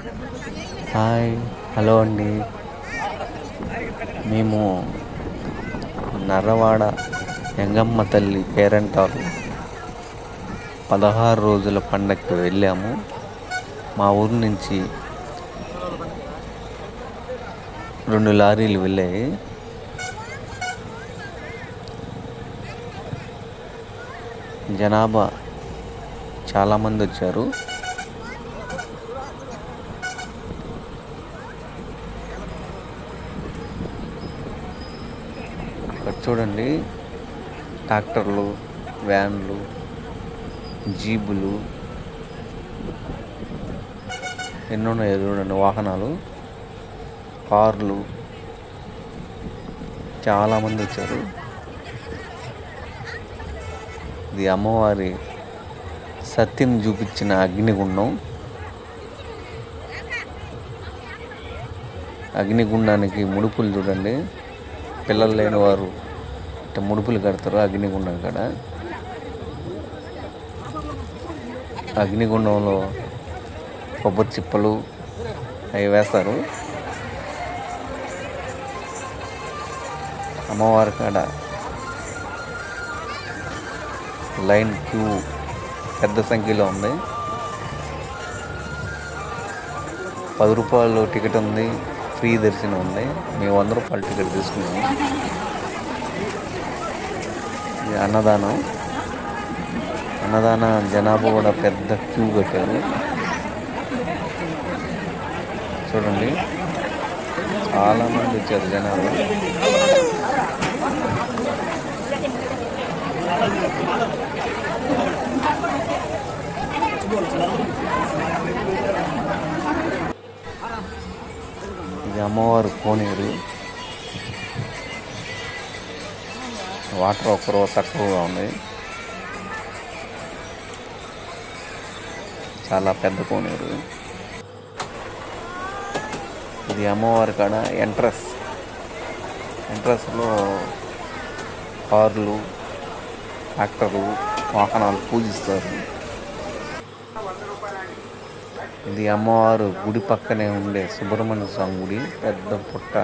Hi hello అండి. మేము నర్రవాడ ఎంగమ్మ తల్లి పేరంటారు పదహారు రోజుల పండగకి వెళ్ళాము. మా ఊరు నుంచి రెండు లారీలు వెళ్ళాయి. జనాభా చాలామంది వచ్చారు. ఇక్కడ చూడండి ట్రాక్టర్లు వ్యాన్లు జీబులు ఎన్నో ఉన్నాయో చూడండి వాహనాలు కార్లు చాలామంది వచ్చారు. ఇది అమ్మవారి సత్యం చూపించిన అగ్నిగుండం. అగ్నిగుండానికి ముడుపులు చూడండి. పిల్లలు లేని వారు ఇట్లా ముడుపులు కడతారు అగ్నిగుండం కాడ. అగ్నిగుండంలో కొబ్బరి చిప్పలు అవి వేస్తారు. అమ్మవారి కాడ లైన్ క్యూ పెద్ద సంఖ్యలో ఉంది. పది రూపాయలు టికెట్ ఉంది. ఫ్రీ దర్శనం ఉంది. మేము పల్ టికెట్ తీసుకున్నాము ఇది అన్నదానం. అన్నదాన జనాభా కూడా పెద్ద క్యూ కట్టారు. చూడండి. చాలామంది వచ్చారు జనాలు. ఇది అమ్మవారు కోనేరు. వాటర్ ఒక్కరో తక్కువగా ఉంది. చాలా పెద్ద కోనేరు. ఇది అమ్మవారి కాడ ఎంట్రస్. ఎంట్రస్లో కార్లు ట్రాక్టర్లు వాహనాలు పూజిస్తారు. ఇది అమ్మవారు గుడి పక్కనే ఉండే సుబ్రహ్మణ్య స్వామి గుడి పెద్ద పుట్ట.